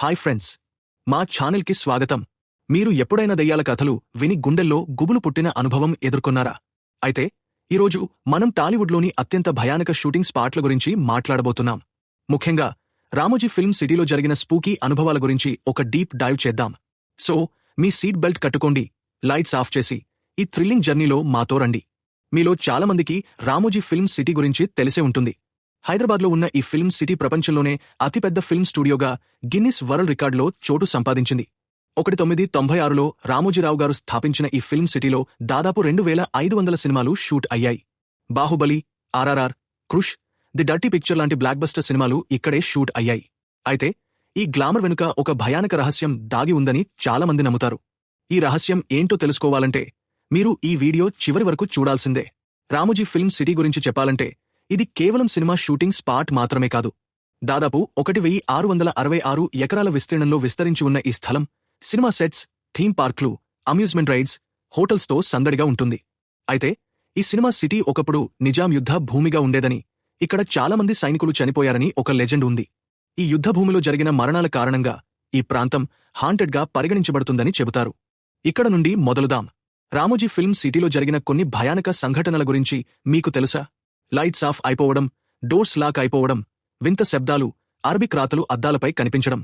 Hi friends. మా ఛానల్కి స్వాగతం. మీరు ఎప్పుడైనా దెయ్యాల కథలు విని గుండెల్లో గుబులు పుట్టిన అనుభవం ఎదుర్కొన్నారా? అయితే ఈరోజు మనం టాలీవుడ్లోని అత్యంత భయానక షూటింగ్ స్పాట్ల గురించి మాట్లాడబోతున్నాం. ముఖ్యంగా రామోజీ ఫిల్మ్ సిటీలో జరిగిన స్పూకీ అనుభవాల గురించి ఒక డీప్ డైవ్ చేద్దాం. సో మీ సీట్ బెల్ట్ కట్టుకోండి లైట్స్ ఆఫ్ చేసి ఈ థ్రిల్లింగ్ జర్నీలో మాతో రండి. మీలో చాలామందికి రామోజీ ఫిల్మ్ సిటీ గురించి తెలిసే ఉంటుంది. హైదరాబాద్లో ఉన్న ఈ ఫిల్మ్ సిటీ ప్రపంచంలోనే అతిపెద్ద ఫిల్మ్ స్టూడియోగా గిన్నిస్ వరల్డ్ రికార్డులో చోటు సంపాదించింది. ఒకటి తొమ్మిది తొంభై ఆరులో రామోజీరావు గారు స్థాపించిన ఈ ఫిల్మ్ సిటీలో దాదాపు రెండు వేల ఐదు వందల సినిమాలు షూట్ అయ్యాయి. Baahubali RRR Krrish the dirty picture లాంటి బ్లాక్ బస్టర్ సినిమాలు ఇక్కడే షూట్ అయ్యాయి. అయితే ఈ గ్లామర్ వెనుక ఒక భయానక రహస్యం దాగి ఉందని చాలామంది నమ్ముతారు. ఈ రహస్యం ఏంటో తెలుసుకోవాలంటే మీరు ఈ వీడియో చివరి వరకు చూడాల్సిందే. రామోజీ ఫిల్మ్ సిటీ గురించి చెప్పాలంటే ఇది కేవలం సినిమా షూటింగ్ స్పాట్ మాత్రమే కాదు. దాదాపు ఒకటి వెయ్యి ఆరు వందల అరవై ఆరు ఎకరాల విస్తీర్ణంలో విస్తరించి ఉన్న ఈ స్థలం సినిమా సెట్స్ థీమ్ పార్క్లు అమ్యూజ్మెంట్ రైడ్స్ హోటల్స్తో సందడిగా ఉంటుంది. అయితే ఈ సినిమా సిటీ ఒకప్పుడు నిజాం యుద్ధ భూమిగా ఉండేదని ఇక్కడ చాలామంది సైనికులు చనిపోయారని ఒక లెజెండ్ ఉంది. ఈ యుద్ధ భూమిలో జరిగిన మరణాల కారణంగా ఈ ప్రాంతం హాంటెడ్గా పరిగణించబడుతుందని చెబుతారు. ఇక్కడ నుండి మొదలుదాం. రామోజీ ఫిల్మ్ సిటీలో జరిగిన కొన్ని భయానక సంఘటనల గురించి మీకు తెలుసా? లైట్స్ ఆఫ్ అయిపోవడం డోర్స్ లాక్ అయిపోవడం వింత శబ్దాలు అరబిక్ రాతలు అద్దాలపై కనిపించడం.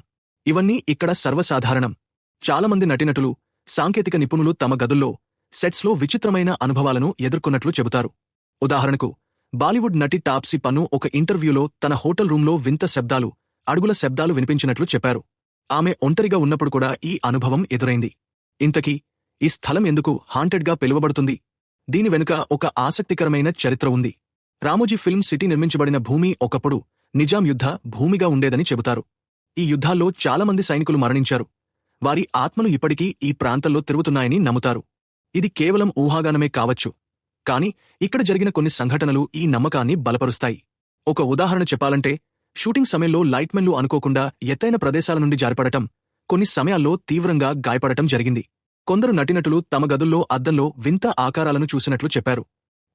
ఇవన్నీ ఇక్కడ సర్వసాధారణం. చాలామంది నటినటులు సాంకేతిక నిపుణులు తమ గదుల్లో సెట్స్లో విచిత్రమైన అనుభవాలను ఎదుర్కొన్నట్లు చెబుతారు. ఉదాహరణకు బాలీవుడ్ నటి టాప్సీ పన్ను ఒక ఇంటర్వ్యూలో తన హోటల్ రూంలో వింత శబ్దాలు అడుగుల శబ్దాలు వినిపించినట్లు చెప్పారు. ఆమె ఒంటరిగా ఉన్నప్పుడు కూడా ఈ అనుభవం ఎదురైంది. ఇంతకీ ఈ స్థలం ఎందుకు హాంటెడ్గా పిలువబడుతుంది? దీని వెనుక ఒక ఆసక్తికరమైన చరిత్ర ఉంది. రామోజీ ఫిల్మ్ సిటీ నిర్మించబడిన భూమి ఒకప్పుడు నిజాం యుద్ధ భూమిగా ఉండేదని చెబుతారు. ఈ యుద్ధాల్లో చాలామంది సైనికులు మరణించారు. వారి ఆత్మలు ఇప్పటికీ ఈ ప్రాంతంలో తిరుగుతున్నాయని నమ్ముతారు. ఇది కేవలం ఊహాగానమే కావచ్చు. కాని ఇక్కడ జరిగిన కొన్ని సంఘటనలు ఈ నమ్మకాన్ని బలపరుస్తాయి. ఒక ఉదాహరణ చెప్పాలంటే షూటింగ్ సమయంలో లైట్మెన్లు అనుకోకుండా ఎత్తైన ప్రదేశాల నుండి జారిపడటం కొన్ని సమయాల్లో తీవ్రంగా గాయపడటం జరిగింది. కొందరు నటినటులు తమ గదుల్లో అద్దంలో వింత ఆకారాలను చూసినట్లు చెప్పారు.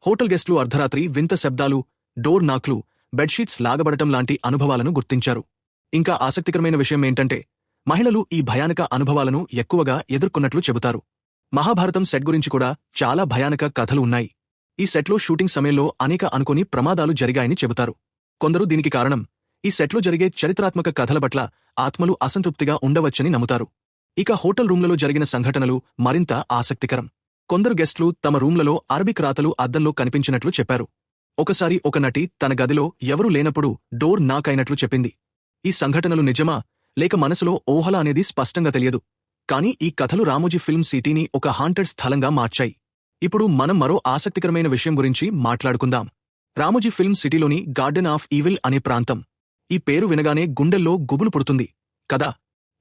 హోటల్ గెస్టులు అర్ధరాత్రి వింత శబ్దాలు డోర్ నాక్లు బెడ్షీట్స్ లాగబడటం లాంటి అనుభవాలను గుర్తించారు. ఇంకా ఆసక్తికరమైన విషయం ఏంటంటే మహిళలు ఈ భయానక అనుభవాలను ఎక్కువగా ఎదుర్కొన్నట్లు చెబుతారు. మహాభారతం సెట్ గురించి కూడా చాలా భయానక కథలు ఉన్నాయి. ఈ సెట్లో షూటింగ్ సమయంలో అనేక అనుకోని ప్రమాదాలు జరిగాయని చెబుతారు. కొందరు దీనికి కారణం ఈ సెట్లో జరిగే చరిత్రాత్మక కథల పట్ల ఆత్మలు అసంతృప్తిగా ఉండవచ్చని నమ్ముతారు. ఇక హోటల్ రూమ్లలో జరిగిన సంఘటనలు మరింత ఆసక్తికరం. కొందరు గెస్ట్లు తమ రూమ్లలో అరబిక్ రాతలు అద్దంలో కనిపించినట్లు చెప్పారు. ఒకసారి ఒక నటి తన గదిలో ఎవరూ లేనప్పుడు డోర్ నాకైనట్లు చెప్పింది. ఈ సంఘటనలు నిజమా? లేక మనసులో ఓహల అనేది స్పష్టంగా తెలియదు. కానీ ఈ కథలు రామోజీ ఫిల్మ్ సిటీని ఒక హాంటెడ్ స్థలంగా మార్చాయి. ఇప్పుడు మనం మరో ఆసక్తికరమైన విషయం గురించి మాట్లాడుకుందాం. రామోజీ ఫిల్మ్ సిటీలోని గార్డెన్ ఆఫ్ ఈవిల్ అనే ప్రాంతం. ఈ పేరు వినగానే గుండెల్లో గుబులు పుడుతుంది. కదా?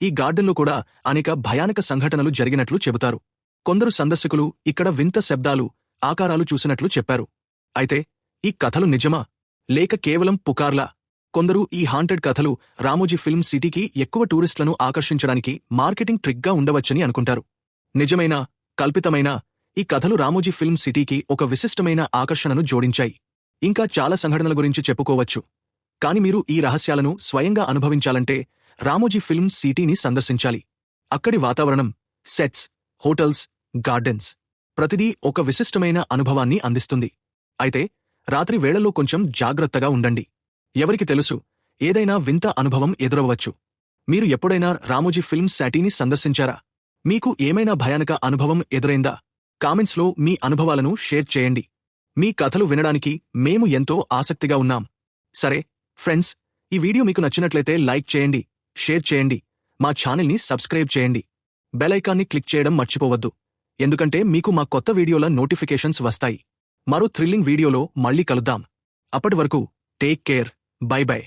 ఈ గార్డెన్లో కూడా అనేక భయానక సంఘటనలు జరిగినట్లు చెబుతారు. కొందరు సందర్శకులు ఇక్కడ వింత శబ్దాలు ఆకారాలు చూసినట్లు చెప్పారు. అయితే ఈ కథలు నిజమా? లేక కేవలం పుకార్లా? కొందరు ఈ హాంటెడ్ కథలు రామోజీ ఫిల్మ్ సిటీకి ఎక్కువ టూరిస్టులను ఆకర్షించడానికి మార్కెటింగ్ ట్రిక్గా ఉండవచ్చని అనుకుంటారు. నిజమైన కల్పితమైన ఈ కథలు రామోజీ ఫిల్మ్ సిటీకి ఒక విశిష్టమైన ఆకర్షణను జోడించాయి. ఇంకా చాలా సంఘటనల గురించి చెప్పుకోవచ్చు. కాని మీరు ఈ రహస్యాలను స్వయంగా అనుభవించాలంటే రామోజీ ఫిల్మ్ సిటీని సందర్శించాలి. అక్కడి వాతావరణం సెట్స్ హోటల్స్ గార్డెన్స్ ప్రతిదీ ఒక విశిష్టమైన అనుభవాన్ని అందిస్తుంది. అయితే రాత్రి వేళల్లో కొంచెం జాగ్రత్తగా ఉండండి. ఎవరికి తెలుసు ఏదైనా వింత అనుభవం ఎదురవ్వచ్చు. మీరు ఎప్పుడైనా రామోజీ ఫిల్మ్ శాటీని సందర్శించారా? మీకు ఏమైనా భయానక అనుభవం ఎదురైందా? కామెంట్స్లో మీ అనుభవాలను షేర్ చేయండి. మీ కథలు వినడానికి మేము ఎంతో ఆసక్తిగా ఉన్నాం. సరే ఫ్రెండ్స్ ఈ వీడియో మీకు నచ్చినట్లయితే లైక్ చేయండి షేర్ చేయండి మా ఛానల్ని సబ్స్క్రైబ్ చేయండి. బెలైకాన్ని క్లిక్ చేయడం మర్చిపోవద్దు. ఎందుకంటే మీకు మా కొత్త వీడియోల నోటిఫికేషన్స్ వస్తాయి. మరో థ్రిల్లింగ్ వీడియోలో మళ్ళీ కలుద్దాం. అప్పటి వరకు టేక్ కేర్. By by.